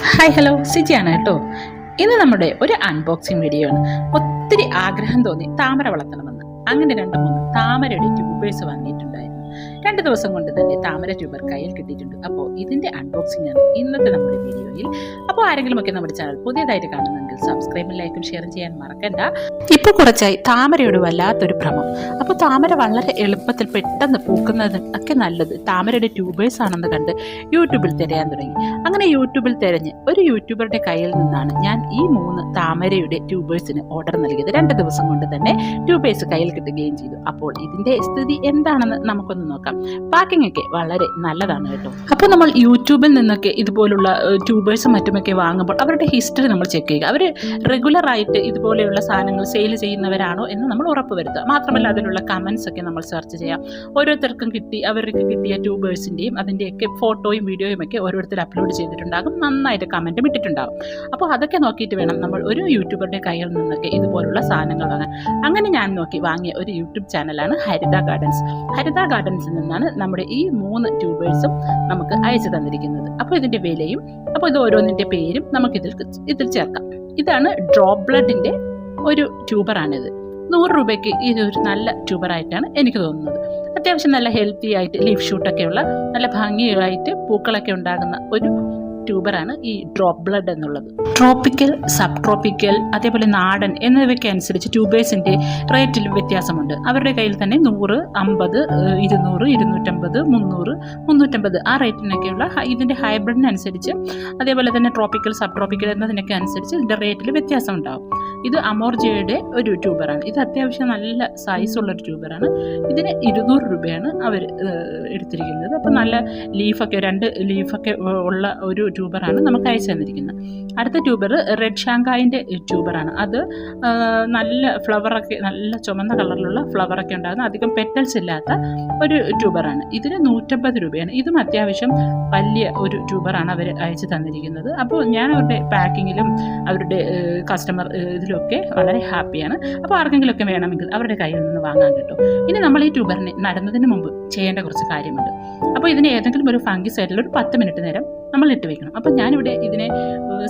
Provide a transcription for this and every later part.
Hi hello സിജിയാണ് കേട്ടോ. ഇന്ന് നമ്മുടെ ഒരു അൺബോക്സിങ് വീഡിയോ ആണ്. ഒത്തിരി ആഗ്രഹം തോന്നി താമര വളർത്തണമെന്ന്. അങ്ങനെ രണ്ട് മൂന്ന് താമരയുടെ ട്യൂബേഴ്സ് വാങ്ങിയിട്ടുണ്ടായിരുന്നു രണ്ട് ദിവസം കൊണ്ട് തന്നെ താമര ട്യൂബർ കയ്യിൽ കിട്ടിയിട്ടുണ്ട്. അപ്പോൾ ഇതിന്റെ അൺബോക്സിംഗ് ആണ് ഇന്നത്തെ നമ്മുടെ വീഡിയോയിൽ. അപ്പോൾ ആരെങ്കിലും ഒക്കെ നമ്മുടെ ചാനൽ പുതിയതായിട്ട് കാണുന്നെങ്കിൽ സബ്സ്ക്രൈബും ലൈക്കും ഷെയർ ചെയ്യാൻ മറക്കണ്ട. ഇപ്പോൾ കുറച്ചായി താമരയോട് വല്ലാത്തൊരു ഭ്രമം. അപ്പോൾ താമര വളരെ എളുപ്പത്തിൽ പെട്ടെന്ന് പൂക്കുന്നത് ഒക്കെ നല്ലത് താമരയുടെ ട്യൂബേഴ്സ് ആണെന്ന് കണ്ട് യൂട്യൂബിൽ തിരയാൻ തുടങ്ങി. അങ്ങനെ യൂട്യൂബിൽ തിരഞ്ഞ് ഒരു യൂട്യൂബറുടെ കയ്യിൽ നിന്നാണ് ഞാൻ ഈ മൂന്ന് താമരയുടെ ട്യൂബേഴ്സിന് ഓർഡർ നൽകിയത്. രണ്ട് ദിവസം കൊണ്ട് തന്നെ ട്യൂബേഴ്സ് കയ്യിൽ കിട്ടുകയും ചെയ്തു. അപ്പോൾ ഇതിന്റെ സ്ഥിതി എന്താണെന്ന് നമുക്കൊന്ന് നോക്കാം. പാക്കിംഗ് ഒക്കെ വളരെ നല്ലതാണ് കേട്ടോ. അപ്പോൾ നമ്മൾ യൂട്യൂബിൽ നിന്നൊക്കെ ഇതുപോലുള്ള ട്യൂബേഴ്സും മറ്റുമൊക്കെ വാങ്ങുമ്പോൾ അവരുടെ ഹിസ്റ്ററി നമ്മൾ ചെക്ക് ചെയ്യുക. അവർ റെഗുലറായിട്ട് ഇതുപോലെയുള്ള സാധനങ്ങൾ സെയിൽ ചെയ്യുന്നവരാണോ എന്ന് നമ്മൾ ഉറപ്പ് വരുത്തുക മാത്രമല്ല അതിലുള്ള കമൻസ് ഒക്കെ നമ്മൾ സെർച്ച് ചെയ്യാം. ഓരോരുത്തർക്കും കിട്ടി അവർക്ക് കിട്ടിയ ട്യൂബേഴ്സിന്റെയും അതിന്റെയൊക്കെ ഫോട്ടോയും വീഡിയോയും ഒക്കെ ഓരോരുത്തർ അപ്ലോഡ് ചെയ്തിട്ടുണ്ടാകും. നന്നായിട്ട് കമന്റും ഇട്ടിട്ടുണ്ടാകും. അപ്പോൾ അതൊക്കെ നോക്കിയിട്ട് വേണം നമ്മൾ ഒരു യൂട്യൂബറുടെ കയ്യിൽ നിന്നൊക്കെ ഇതുപോലുള്ള സാധനങ്ങൾ വാങ്ങാൻ. അങ്ങനെ ഞാൻ നോക്കി വാങ്ങിയ ഒരു യൂട്യൂബ് ചാനലാണ് ഹരിത ഗാർഡൻസ് ഹരിത ഗാർഡൻസിൽ നിന്നാണ് നമ്മുടെ ഈ മൂന്ന് ട്യൂബേഴ്സും നമുക്ക് അയച്ചു തന്നിരിക്കുന്നത്. അപ്പോൾ ഇതിന്റെ വിലയും അപ്പോൾ ഇത് ഓരോന്നിന്റെ പേരും നമുക്കിതിൽ ഇതിൽ ചേർക്കാം. ഇതാണ് ഡ്രോപ്പ് ബ്ലഡിന്റെ ഒരു ട്യൂബറാണിത് നൂറ് രൂപയ്ക്ക് ഇതൊരു നല്ല ട്യൂബറായിട്ടാണ് എനിക്ക് തോന്നുന്നത്. അത്യാവശ്യം നല്ല ഹെൽത്തി ആയിട്ട് ലീഫ് ഷൂട്ടൊക്കെയുള്ള നല്ല ഭംഗിയായിട്ട് പൂക്കളൊക്കെ ഉണ്ടാകുന്ന ഒരു ട്യൂബറാണ് ഈ ഡ്രോപ്പ് ബ്ലഡ് എന്നുള്ളത്. ട്രോപ്പിക്കൽ സബ് ട്രോപ്പിക്കൽ അതേപോലെ നാടൻ എന്നിവയ്ക്ക് അനുസരിച്ച് ട്യൂബേഴ്സിന്റെ റേറ്റിലും വ്യത്യാസമുണ്ട്. അവരുടെ കയ്യിൽ തന്നെ നൂറ് അമ്പത് ഇരുന്നൂറ് ഇരുന്നൂറ്റമ്പത് മുന്നൂറ് മുന്നൂറ്റമ്പത് ആ റേറ്റിനൊക്കെയുള്ള ഇതിന്റെ ഹൈബ്രിഡിനനുസരിച്ച് അതേപോലെ തന്നെ ട്രോപ്പിക്കൽ സബ് ട്രോപ്പിക്കൽ എന്നതിനൊക്കെ അനുസരിച്ച് ഇതിന്റെ റേറ്റിൽ വ്യത്യാസം ഉണ്ടാവും ഇത് അമോർജയുടെ ഒരു ട്യൂബറാണ്. ഇത് അത്യാവശ്യം നല്ല സൈസ് ഉള്ള ഒരു ട്യൂബറാണ്. ഇതിന് ഇരുന്നൂറ് രൂപയാണ് അവർ എടുത്തിരിക്കുന്നത്. അപ്പോൾ നല്ല ലീഫൊക്കെ രണ്ട് ലീഫൊക്കെ ഉള്ള ഒരു ട്യൂബറാണ് നമുക്ക് അയച്ചു തന്നിരിക്കുന്നത്. അടുത്ത ട്യൂബർ റെഡ് ഷാങ്കായിന്റെ ട്യൂബറാണ്. അത് നല്ല ഫ്ലവറൊക്കെ നല്ല ചുമന്ന കളറിലുള്ള ഫ്ലവറൊക്കെ ഉണ്ടാകുന്ന അധികം പെറ്റൽസ് ഇല്ലാത്ത ഒരു ട്യൂബറാണ്. ഇതിന് നൂറ്റമ്പത് രൂപയാണ്. ഇതും അത്യാവശ്യം വലിയ ഒരു ട്യൂബറാണ് അവർ അയച്ചു തന്നിരിക്കുന്നത്. അപ്പോൾ ഞാൻ അവരുടെ പാക്കിങ്ങിലും അവരുടെ കസ്റ്റമർ ഇതിലൊക്കെ വളരെ ഹാപ്പിയാണ്. അപ്പോൾ ആർക്കെങ്കിലുമൊക്കെ വേണമെങ്കിൽ അവരുടെ കയ്യിൽ നിന്ന് വാങ്ങാൻ കിട്ടും. ഇനി നമ്മൾ ഈ ട്യൂബറിനെ നടുന്നതിന് മുമ്പ് ചെയ്യേണ്ട കുറച്ച് കാര്യമുണ്ട്. അപ്പോൾ ഇതിന് ഏതെങ്കിലും ഒരു ഫംഗി സൈഡിൽ ഒരു പത്ത് മിനിറ്റ് നേരം നമ്മൾ ഇട്ട് വെക്കണം. അപ്പം ഞാനിവിടെ ഇതിനെ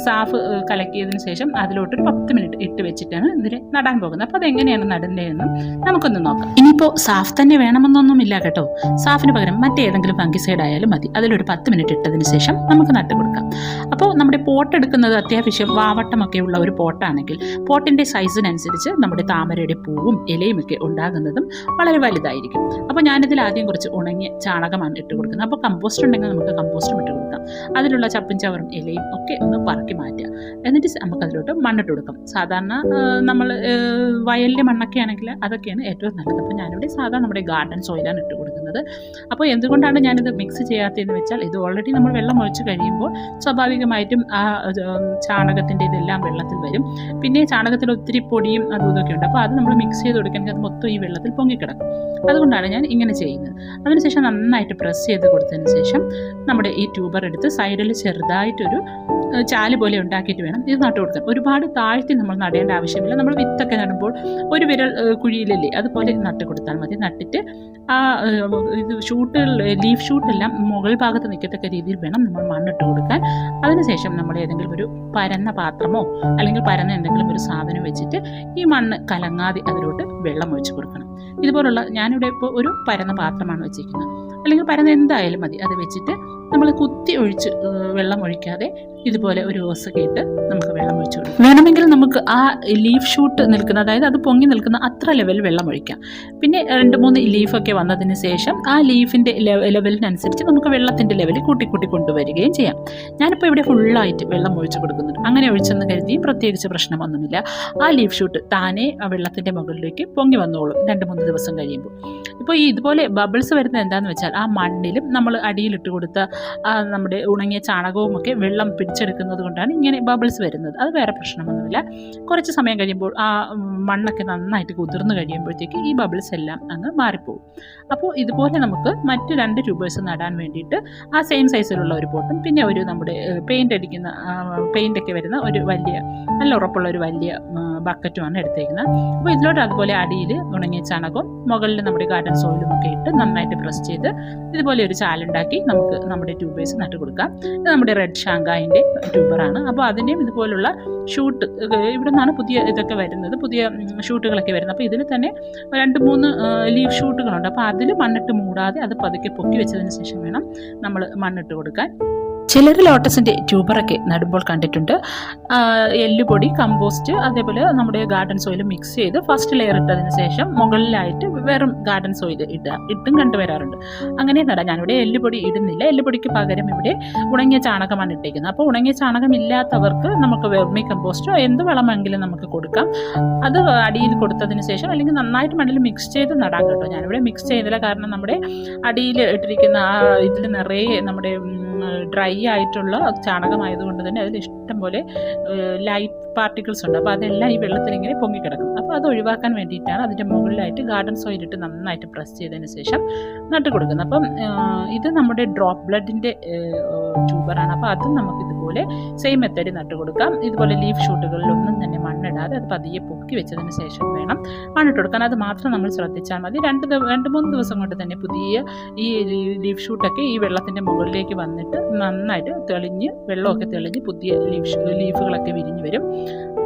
സാഫ് കലക്കിയതിന് ശേഷം അതിലോട്ട് ഒരു പത്ത് മിനിറ്റ് ഇട്ട് വെച്ചിട്ടാണ് ഇതിനെ നടാൻ പോകുന്നത്. അപ്പോൾ അതെങ്ങനെയാണ് നടേണ്ടതെന്നും നമുക്കൊന്ന് നോക്കാം. ഇനിയിപ്പോൾ സാഫ് തന്നെ വേണമെന്നൊന്നുമില്ല കേട്ടോ. സാഫിന് പകരം മറ്റേതെങ്കിലും ഫംഗിസൈഡ് ആയാലും മതി. അതിലൊരു പത്ത് മിനിറ്റ് ഇട്ടതിന് ശേഷം നമുക്ക് നട്ട് കൊടുക്കാം. അപ്പോൾ നമ്മുടെ പോട്ട് എടുക്കുന്നത് അത്യാവശ്യം വാവട്ടമൊക്കെ ഉള്ള ഒരു പോട്ടാണെങ്കിൽ പോട്ടിന്റെ സൈസിനനുസരിച്ച് നമ്മുടെ താമരയുടെ പൂവും ഇലയും ഒക്കെ ഉണ്ടാകുന്നതും വളരെ വലുതായിരിക്കും. അപ്പോൾ ഞാനിതിൽ ആദ്യം കുറച്ച് ഉണങ്ങിയ ചാണകമാണ് ഇട്ട് കൊടുക്കുന്നത്. അപ്പോൾ കമ്പോസ്റ്റ് ഉണ്ടെങ്കിൽ നമുക്ക് കമ്പോസ്റ്റും ഇട്ട് കൊടുക്കാം. അതിലുള്ള ചപ്പും ചവറും ഇലയും ഒക്കെ ഒന്ന് പറക്കി മാറ്റുക. എന്നിട്ട് നമുക്ക് അതിലോട്ട് മണ്ണിട്ട് കൊടുക്കാം. സാധാരണ നമ്മൾ വയലിലെ മണ്ണൊക്കെ ആണെങ്കിൽ അതൊക്കെയാണ് ഏറ്റവും നല്ലത്. അപ്പോൾ ഞാനിവിടെ സാധാരണ നമ്മുടെ ഗാർഡൻ സോയിലാണ് ഇട്ട് കൊടുക്കുന്നത്. അപ്പോൾ എന്തുകൊണ്ടാണ് ഞാനിത് മിക്സ് ചെയ്യാത്തതെന്ന് വെച്ചാൽ ഇത് ഓൾറെഡി നമ്മൾ വെള്ളം ഒഴിച്ച് കഴിയുമ്പോൾ സ്വാഭാവികമായിട്ടും ആ ചാണകത്തിന്റെ ഇതെല്ലാം വെള്ളത്തിൽ വരും. പിന്നെ ചാണകത്തിൽ ഒത്തിരി പൊടിയും അതും ഇതൊക്കെ ഉണ്ട്. അപ്പോൾ അത് നമ്മൾ മിക്സ് ചെയ്ത് കൊടുക്കണമെങ്കിൽ അത് മൊത്തം ഈ വെള്ളത്തിൽ പൊങ്ങിക്കിടക്കും. അതുകൊണ്ടാണ് ഞാൻ ഇങ്ങനെ ചെയ്യുന്നത്. അതിനുശേഷം നന്നായിട്ട് പ്രസ് ചെയ്ത് കൊടുത്തതിന് ശേഷം നമ്മുടെ ഈ ട്യൂബർ എടുത്ത് സൈഡിൽ ചെറുതായിട്ടൊരു ചാൽ പോലെ ഉണ്ടാക്കിയിട്ട് വേണം ഇത് നട്ടു കൊടുക്കാൻ. ഒരുപാട് താഴ്ത്തി നമ്മൾ നടേണ്ട ആവശ്യമില്ല. നമ്മൾ വിത്തൊക്കെ നടുമ്പോൾ ഒരു വിരൽ കുഴിയിലല്ലേ അതുപോലെ നട്ട് കൊടുത്താൽ മതി. നട്ടിട്ട് ആ ഇത് ഷൂട്ടുകൾ ലീഫ് ഷൂട്ടെല്ലാം മുകൾ ഭാഗത്ത് നിൽക്കത്തക്ക രീതിയിൽ വേണം നമ്മൾ മണ്ണിട്ട് കൊടുക്കാൻ. അതിനുശേഷം നമ്മൾ ഏതെങ്കിലും ഒരു പരന്ന പാത്രമോ അല്ലെങ്കിൽ പരന്ന എന്തെങ്കിലും ഒരു സാധനം വെച്ചിട്ട് ഈ മണ്ണ് കലങ്ങാതെ അതിലോട്ട് വെള്ളം ഒഴിച്ച് കൊടുക്കണം. ഇതുപോലുള്ള ഞാനിവിടെ ഇപ്പോൾ ഒരു പരന്ന പാത്രമാണ് വെച്ചിരിക്കുന്നത്. അല്ലെങ്കിൽ പരന്ന എന്തായാലും മതി. അത് വെച്ചിട്ട് നമ്മൾ കുത്തി ഒഴിച്ച് വെള്ളം ഒഴിക്കാതെ ഇതുപോലെ ഒരു ഓസൊക്കെ ഇട്ട് നമുക്ക് വെള്ളം ഒഴിച്ചു കൊടുക്കാം. വേണമെങ്കിൽ നമുക്ക് ആ ലീഫ് ഷൂട്ട് നിൽക്കുന്ന അതായത് അത് പൊങ്ങി നിൽക്കുന്ന അത്ര ലെവൽ വെള്ളം ഒഴിക്കാം. പിന്നെ രണ്ട് മൂന്ന് ലീഫൊക്കെ വന്നതിന് ശേഷം ആ ലീഫിന്റെ ലെവലിനനുസരിച്ച് നമുക്ക് വെള്ളത്തിന്റെ ലെവൽ കൂട്ടി കൂട്ടി കൊണ്ടുവരികയും ചെയ്യാം. ഞാനിപ്പോൾ ഇവിടെ ഫുള്ളായിട്ട് വെള്ളം ഒഴിച്ചു കൊടുക്കുന്നുണ്ട്. അങ്ങനെ ഒഴിച്ചെന്ന് കരുതിയും പ്രത്യേകിച്ച് പ്രശ്നമൊന്നുമില്ല. ആ ലീഫ് ഷൂട്ട് താനേ ആ വെള്ളത്തിന്റെ മുകളിലേക്ക് പൊങ്ങി വന്നോളും രണ്ട് മൂന്ന് ദിവസം കഴിയുമ്പോൾ. ഇപ്പോൾ ഈ ഇതുപോലെ ബബിൾസ് വരുന്നത് എന്താണെന്ന് വെച്ചാൽ ആ മണ്ണിലും നമ്മൾ അടിയിലിട്ട് കൊടുത്ത നമ്മുടെ ഉണങ്ങിയ ചാണകവും ഒക്കെ വെള്ളം പിടിച്ചെടുക്കുന്നത് കൊണ്ടാണ് ഇങ്ങനെ ബബിൾസ് വരുന്നത്. അത് വേറെ പ്രശ്നമൊന്നുമില്ല. കുറച്ച് സമയം കഴിയുമ്പോൾ ആ മണ്ണൊക്കെ നന്നായിട്ട് കുതിർന്നു കഴിയുമ്പോഴത്തേക്ക് ഈ ബബിൾസ് എല്ലാം അങ്ങ് മാറിപ്പോകും അപ്പോൾ ഇതുപോലെ നമുക്ക് മറ്റ് രണ്ട് ട്യൂബേഴ്സ് നടാൻ വേണ്ടിയിട്ട് ആ സെയിം സൈസിലുള്ള ഒരു പോട്ടും പിന്നെ ഒരു നമ്മുടെ പെയിന്റ് അടിക്കുന്ന പെയിന്റൊക്കെ വരുന്ന ഒരു വലിയ നല്ല ഉറപ്പുള്ള ഒരു വലിയ ബക്കറ്റുമാണ് എടുത്തേക്കുന്നത്. അപ്പോൾ ഇതിലോട്ട് അതുപോലെ അടിയിൽ ഉണങ്ങിയ ചാണകവും മുകളിൽ നമ്മുടെ ഗാർഡൻ സോയിലും ഒക്കെ ഇട്ട് നന്നായിട്ട് പ്രസ് ചെയ്ത് ഇതുപോലെ ഒരു ചാലുണ്ടാക്കി നമുക്ക് നമ്മുടെ ട്യൂബേഴ്സ് നട്ട് കൊടുക്കാം. ഇത് നമ്മുടെ റെഡ് ഷാങ്കായിന്റെ ട്യൂബറാണ് അപ്പോൾ അതിന്റെയും ഇതുപോലുള്ള ഷൂട്ട് ഇവിടെ നിന്നാണ് പുതിയ ഇതൊക്കെ വരുന്നത്. പുതിയ ഷൂട്ടുകളൊക്കെ വരുന്നത്. അപ്പോൾ ഇതിൽ തന്നെ രണ്ട് മൂന്ന് ലീഫ് ഷൂട്ടുകളുണ്ട് അപ്പോൾ അതിൽ മണ്ണിട്ട് മൂടാതെ അത് പതുക്കെ പൊക്കി വെച്ചതിന് ശേഷം വേണം നമ്മൾ മണ്ണിട്ട് കൊടുക്കാൻ. ചിലർ ലോട്ടസിന്റെ ട്യൂബറൊക്കെ നടുമ്പോൾ കണ്ടിട്ടുണ്ട്. എല്ലുപൊടി കമ്പോസ്റ്റ് അതേപോലെ നമ്മുടെ ഗാർഡൻ സോയിൽ മിക്സ് ചെയ്ത് ഫസ്റ്റ് ലെയർ ഇട്ടതിന് ശേഷം മുകളിലായിട്ട് വെറും ഗാർഡൻ സോയിൽ ഇടുക ഇട്ടും കണ്ടുവരാറുണ്ട്. അങ്ങനെ നടാം ഞാനിവിടെ എല്ലുപൊടി ഇടുന്നില്ല. എല്ലുപൊടിക്ക് പകരം ഇവിടെ ഉണങ്ങിയ ചാണകമാണ് ഇട്ടേക്കുന്നത്. അപ്പോൾ ഉണങ്ങിയ ചാണകം ഇല്ലാത്തവർക്ക് നമുക്ക് വെർമി കമ്പോസ്റ്റോ എന്ത് വളമെങ്കിലും നമുക്ക് കൊടുക്കാം. അത് അടിയിൽ കൊടുത്തതിന് ശേഷം അല്ലെങ്കിൽ നന്നായിട്ട് മണ്ണിൽ മിക്സ് ചെയ്ത് നടാൻ കേട്ടോ. ഞാനിവിടെ മിക്സ് ചെയ്തില്ല. കാരണം നമ്മുടെ അടിയിൽ ഇട്ടിരിക്കുന്ന ആ ഇതിൽ നിറയെ നമ്മുടെ ഡ്രൈ ആയിട്ടുള്ള ചാണകമായതുകൊണ്ട് തന്നെ അതിൽ ഇഷ്ടം പോലെ ലൈറ്റ് പാർട്ടിക്കിൾസ് ഉണ്ട്. അപ്പോൾ അതെല്ലാം ഈ വെള്ളത്തിൽ ഇങ്ങനെ പൊങ്ങിക്കിടക്കും. അപ്പോൾ അത് ഒഴിവാക്കാൻ വേണ്ടിയിട്ടാണ് അതിന്റെ മുകളിലായിട്ട് ഗാർഡൻ സോയിൽ ഇട്ട് നന്നായിട്ട് പ്രസ് ചെയ്തതിന് ശേഷം നട്ട് കൊടുക്കുന്നത് അപ്പം ഇത് നമ്മുടെ ഡ്രോപ്പ് ബ്ലഡിന്റെ ട്യൂബറാണ്. അപ്പോൾ അതും നമുക്ക് ഇതുപോലെ സെയിം മെത്തേഡ് നട്ട് കൊടുക്കാം. ഇതുപോലെ ലീഫ് ഷൂട്ടുകളിലൊന്നും തന്നെ മണ്ണിടാതെ അത് പതിയെ പൊക്കി വെച്ചതിന് ശേഷം വേണം മണ്ണിട്ട് കൊടുക്കാൻ. അത് മാത്രം നമ്മൾ ശ്രദ്ധിച്ചാൽ മതി. രണ്ട് രണ്ട് മൂന്ന് ദിവസം കൊണ്ട് തന്നെ പുതിയ ഈ ലീഫ് ഷൂട്ടൊക്കെ ഈ വെള്ളത്തിന്റെ മുകളിലേക്ക് വന്നിട്ട് നന്നായിട്ട് തെളിഞ്ഞ് വെള്ളമൊക്കെ തെളിഞ്ഞ് പുതിയ ലീഫ് ലീഫുകളൊക്കെ വിരിഞ്ഞ് വരും.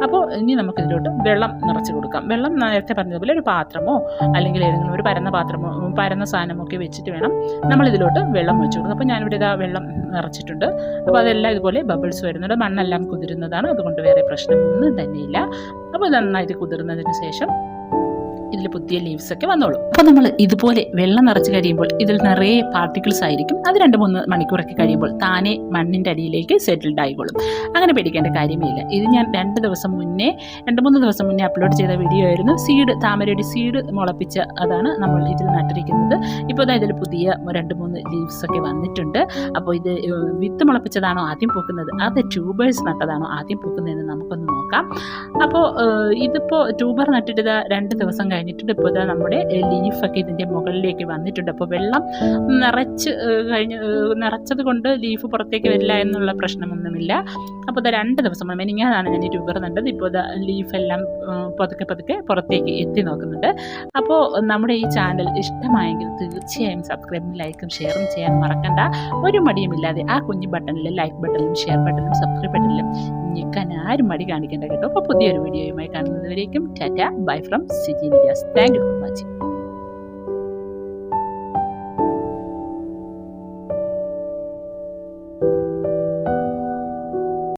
അപ്പോൾ ഇനി നമുക്ക് ഇതിലോട്ട് വെള്ളം നിറച്ച് കൊടുക്കാം. വെള്ളം നേരത്തെ പറഞ്ഞതുപോലെ ഒരു പാത്രമോ അല്ലെങ്കിൽ ഏതെങ്കിലും ഒരു പരന്ന പാത്രമോ പരന്ന സാധനമോ ഒക്കെ വെച്ചിട്ട് വേണം നമ്മൾ ഇതിലോട്ട് വെള്ളം ഒഴിച്ചു കൊടുക്കും അപ്പോൾ ഞാനിവിടെ ഇതാ വെള്ളം നിറച്ചിട്ടുണ്ട്. അപ്പോൾ അതെല്ലാം ഇതുപോലെ ബബിൾസ് വരുന്നുണ്ട്. മണ്ണെല്ലാം കുതിരുന്നതാണ്. അതുകൊണ്ട് വേറെ പ്രശ്നമൊന്നും തന്നെയില്ല. അപ്പോൾ നന്നായിട്ട് കുതിർന്നതിന് ശേഷം ഇതിൽ പുതിയ ലീവ്സ് ഒക്കെ വന്നോളും. അപ്പോൾ നമ്മൾ ഇതുപോലെ വെള്ളം നിറച്ച് കഴിയുമ്പോൾ ഇതിൽ നിറയെ പാർട്ടിക്കിൾസ് ആയിരിക്കും. അത് രണ്ട് മൂന്ന് മണിക്കൂറൊക്കെ കഴിയുമ്പോൾ താനെ മണ്ണിന്റെ അടിയിലേക്ക് സെറ്റിൽഡ് ആയിക്കോളും. അങ്ങനെ പേടിക്കേണ്ട കാര്യമേ ഇല്ല ഇത് ഞാൻ രണ്ട് ദിവസം മുന്നേ രണ്ട് മൂന്ന് ദിവസം മുന്നേ അപ്ലോഡ് ചെയ്ത വീഡിയോ ആയിരുന്നു. സീഡ് താമരയുടെ സീഡ് മുളപ്പിച്ച അതാണ് നമ്മൾ ഇതിൽ നട്ടിരിക്കുന്നത്. ഇപ്പോൾ അതായത് ഇതിൽ പുതിയ രണ്ട് മൂന്ന് ലീവ്സ് ഒക്കെ വന്നിട്ടുണ്ട്. അപ്പോൾ ഇത് വിത്ത് മുളപ്പിച്ചതാണോ ആദ്യം പൂക്കുന്നത്? അത് ട്യൂബേഴ്സ് നട്ടതാണോ ആദ്യം പൂക്കുന്നതെന്ന് നമുക്കൊന്ന് നോക്കാം. അപ്പോൾ ഇതിപ്പോൾ ട്യൂബർ നട്ടിട്ട് രണ്ട് ദിവസം കഴിഞ്ഞിട്ടുണ്ട്. ഇപ്പോൾ ഇതാ നമ്മുടെ ലീഫൊക്കെ ഇതിന്റെ മുകളിലേക്ക് വന്നിട്ടുണ്ട്. അപ്പോൾ വെള്ളം നിറച്ച് കഴിഞ്ഞ് നിറച്ചത് കൊണ്ട് ലീഫ് പുറത്തേക്ക് വരില്ല എന്നുള്ള പ്രശ്നമൊന്നുമില്ല. അപ്പോൾ ഇതാ രണ്ട് ദിവസം മെനിങ്ങാതാണ് ഞാൻ ഈ ട്യൂബർ നട്ടത്. ഇപ്പോൾ ഇതാ ലീഫെല്ലാം പതുക്കെ പതുക്കെ പുറത്തേക്ക് എത്തി നോക്കുന്നുണ്ട്. അപ്പോൾ നമ്മുടെ ഈ ചാനൽ ഇഷ്ടമായെങ്കിൽ തീർച്ചയായും സബ്സ്ക്രൈബും ലൈക്കും ഷെയറും ചെയ്യാൻ മറക്കണ്ട. ഒരു മടിയുമില്ലാതെ ആ കുഞ്ഞു ബട്ടണിൽ ലൈക്ക് ബട്ടണിലും ഷെയർ ബട്ടണിലും സബ്സ്ക്രൈബ് ബട്ടണിലും ഞെക്കാൻ ആരും മടി കാണിക്കേണ്ട കേട്ടോ. അപ്പോൾ പുതിയൊരു വീഡിയോയുമായി കാണുന്നതുവരേക്കും. Tata. Bye from Siji Nijas thank you for watching